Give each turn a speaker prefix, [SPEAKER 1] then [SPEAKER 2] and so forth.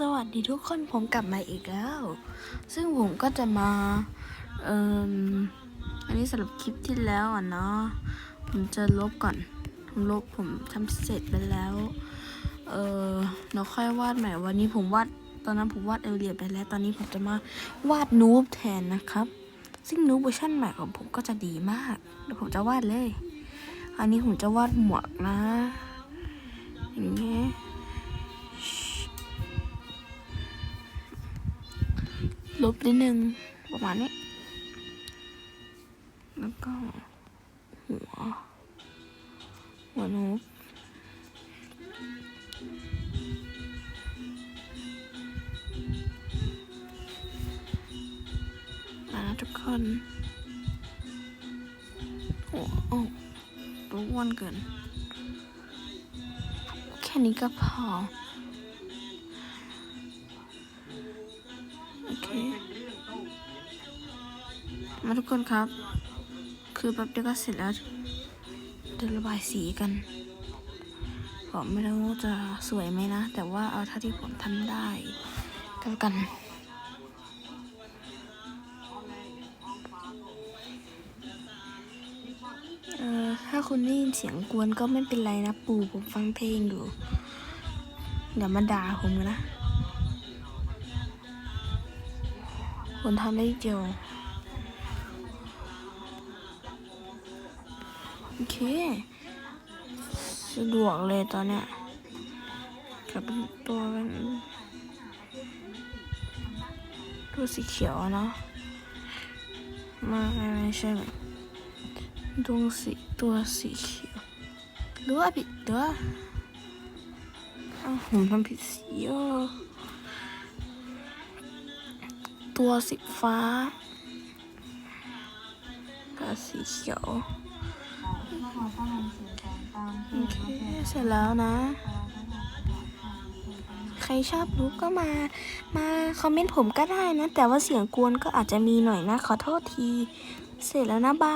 [SPEAKER 1] สวัสดีทุกคนผมกลับมาอีกแล้ว ซึ่งผมก็จะมาเอ่อันนี้สำหรับคลิปที่แล้วอะเนาะผมจะลบก่อนผมลบผมทำเสร็จไปแล้ว เออเราค่อยวาดใหม่วันนี้ผมวาดตอนนั้นผมวาดเอลเลียไปแล้ว ตอนนี้ผมจะมาวาดนูบแทนนะครับ ซึ่งนูบเวอร์ชันใหม่ของผมก็จะดีมากเดี๋ยวผมจะวาดเลย อันนี้ผมจะวาดหมวกนะอย่างเงี้ย ลบนิดนึง ประมาณนี้ แล้วก็ หัว หัวนกมานะทุกคนหัวโอ้ตัวอ้วนเกิน แค่นี้ก็พอ มาทุกคนครับ คือแป๊บเดียวก็เสร็จแล้วเดี๋ยวระบายสีกันผมไม่รู้จะสวยไหมนะ แต่ว่าเอาเท่าที่ผมทำได้ก็แล้วกันเออถ้าคุณได้ยินเสียงกวนก็ไม่เป็นไรนะ ปู่ผมฟังเพลงอยู่ เดี๋ยวมาด่าผมนะ ผมทำได้เดียว โอเค สะดวกเลยตอนเนี้ยกับตัวเป็นตัวสีเขียวอะเนาะมาไม่ใช่แบบดวงสีตัวสีเขียวหรือว่าผิดหรือว่าอ้าวผมทำผิดสีอะ ตัวสีฟ้ากับสีเขียว โอเค เสร็จแล้วนะ ใครชอบรู้ก็มา มาคอมเมนต์ผมก็ได้นะ แต่ว่าเสียงกวนก็อาจจะมีหน่อยนะ ขอโทษที เสร็จแล้วนะบาย